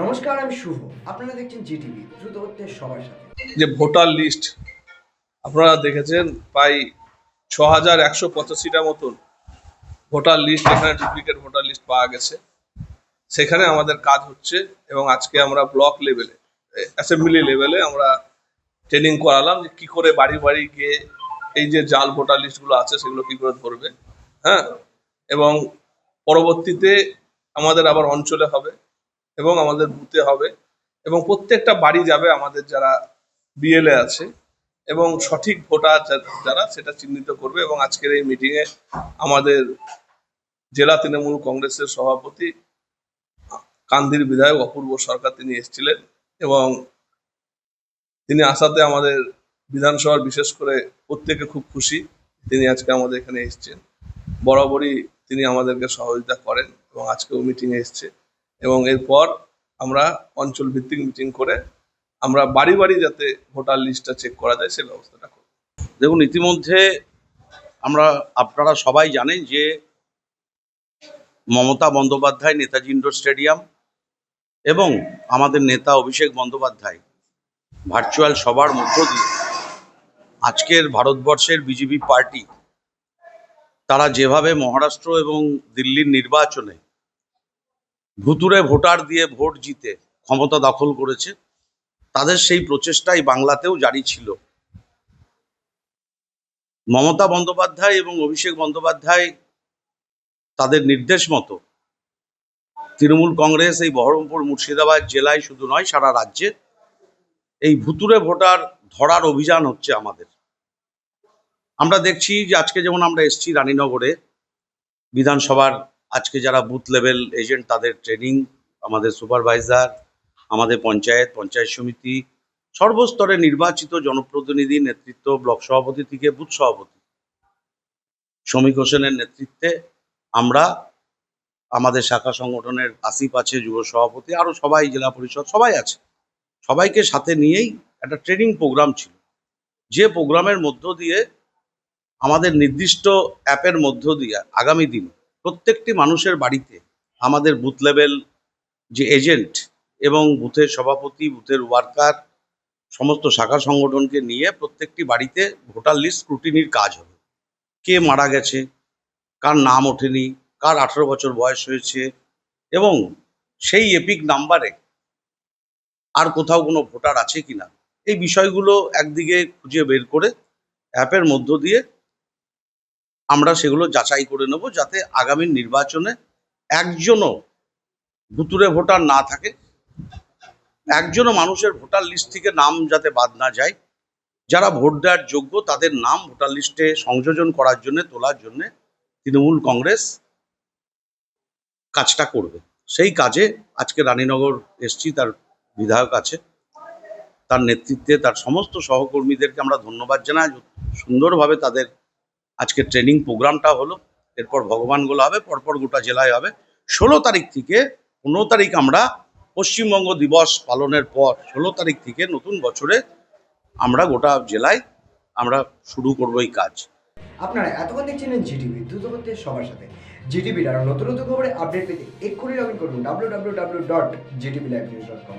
নমস্কার, আমি শুভ। আপনারা দেখছেন জিটিভি, দ্রুত হচ্ছে সবার সাথে। যে ভোটার লিস্ট, আপনারা দেখেছেন প্রায় ছ হাজার একশো পঁচাশিটা মতন ভোটার লিস্ট, এখানে ডুপ্লিকেট ভোটার লিস্ট পাওয়া গেছে। সেখানে আমাদের কাজ হচ্ছে এবং আজকে আমরা ব্লক লেভেলে, অ্যাসেম্বলি লেভেলে আমরা ট্রেনিং করালাম যে কী করে বাড়ি বাড়ি গিয়ে এই যে জাল ভোটার লিস্টগুলো আছে, সেগুলো কি করে ধরবে হ্যাঁ? এবং পরবর্তীতে আমাদের আবার অঞ্চলে হবে। এবং আমাদের বুথে হবে এবং প্রত্যেকটা বাড়ি যাবে আমাদের যারা বিএলএ আছে এবং সঠিক ভোটার যারা সেটা চিহ্নিত করবে এবং আজকের এই মিটিংয়ে আমাদের জেলা তৃণমূল কংগ্রেসের সভাপতি কান্দির বিধায়ক অপূর্ব সরকার তিনি এসেছিলেন এবং তিনি আসাতে আমাদের বিধানসভার বিশেষ করে প্রত্যেকে খুব খুশি তিনি আজকে আমাদের এখানে এসেছেন। বরাবরই তিনি আমাদেরকে সহযোগিতা করেন এবং আজকেও মিটিংয়ে এসছে। এবং এরপর আমরা অঞ্চল ভিত্তিক মিটিং করে আমরা বাড়ি বাড়ি যাতে ভোটার লিস্টটা চেক করা যায় সে ব্যবস্থাটা করব। দেখুন, ইতিমধ্যে আমরা, আপনারা সবাই জানেন যে মমতা বন্দ্যোপাধ্যায় নেতাজি ইন্ডোর স্টেডিয়াম এবং আমাদের নেতা অভিষেক বন্দ্যোপাধ্যায় ভার্চুয়াল সবার মধ্য দিয়ে আজকের ভারতবর্ষের বিজেপি পার্টি তারা যেভাবে মহারাষ্ট্র এবং দিল্লির নির্বাচনে ভুতুরে ভোটার দিয়ে ভোট জিতে ক্ষমতা দখল করেছে, তাদের সেই প্রচেষ্টাই বাংলাতেও জারি ছিল। মমতা বন্দ্যোপাধ্যায় এবং অভিষেক বন্দ্যোপাধ্যায় তাদের নির্দেশ মতো তৃণমূল কংগ্রেস এই বহরমপুর মুর্শিদাবাদ জেলায় শুধু নয়, সারা রাজ্যে এই ভুতুরে ভোটার ধরার অভিযান হচ্ছে আমাদের। আমরা দেখছি যে আজকে যেমন আমরা এসছি রানীনগরে বিধানসভার আজকে যারা বুথ লেভেল এজেন্ট তাদের ট্রেনিং আমাদের সুপারভাইজার আমাদের পঞ্চায়েত পঞ্চায়েত সমিতি, সর্বস্তরে নির্বাচিত জনপ্রতিনিধি নেতৃত্ব, ব্লক সভাপতি থেকে বুথ সভাপতি, শ্রমিক হোসেনের নেতৃত্বে আমরা আমাদের শাখা সংগঠনের আসিফ আছে, যুব সভাপতি, আরও সবাই জেলা পরিষদ, সবাই আছে। সবাইকে সাথে নিয়েই একটা ট্রেনিং প্রোগ্রাম ছিল। যে প্রোগ্রামের মধ্য দিয়ে আমাদের নির্দিষ্ট অ্যাপের মধ্য দিয়ে আগামী দিন প্রত্যেকটি মানুষের বাড়িতে আমাদের বুথ লেভেল যে এজেন্ট এবং বুথের সভাপতি, বুথের ওয়ার্কার, সমস্ত শাখা সংগঠনকে নিয়ে প্রত্যেকটি বাড়িতে ভোটার লিস্ট স্ক্রুটিনির কাজ হবে। কে মারা গেছে, কার নাম ওঠেনি, কার আঠারো বছর বয়স হয়েছে এবং সেই এপিক নাম্বারে আর কোথাও কোনো ভোটার আছে কিনা, এই বিষয়গুলো একদিকে খুঁজে বের করে অ্যাপের মধ্য দিয়ে আমরা সেগুলো যাচাই করে নেব যাতে আগামী নির্বাচনে একজনও ভুতুরে ভোটার না থাকে, একজনও মানুষের ভোটার লিস্ট থেকে নাম যাতে বাদ না যায়। যারা ভোট দেওয়ার যোগ্য তাদের নাম ভোটার লিস্টে সংযোজন করার জন্য, তোলার জন্য তৃণমূল কংগ্রেস কাজটা করবে। সেই কাজে আজকে রানীনগর এসছি, তার বিধায়ক আছে। তার নেতৃত্বে তার সমস্ত সহকর্মীদেরকে আমরা ধন্যবাদ জানাই। সুন্দরভাবে তাদের আজকে ট্রেনিং প্রোগ্রামটা হলো, এরপর ভগবানগুলো হবে, পরপর গোটা জেলায় হবে। ষোলো তারিখ থেকে, পনেরো তারিখ আমরা পশ্চিমবঙ্গ দিবস পালনের পর, ষোলো তারিখ থেকে নতুন বছরে আমরা গোটা জেলায় আমরা শুরু করব এই কাজ। আপনারা এতক্ষণ দেখছিলেন জিটিভি দ্রুত হচ্ছে সবার সাথে। জিটিভির আরও নতুন নতুন খবরে আপডেট পেতে এক্ষুনি লগ ইন করুন W W W dot GTV live news dot com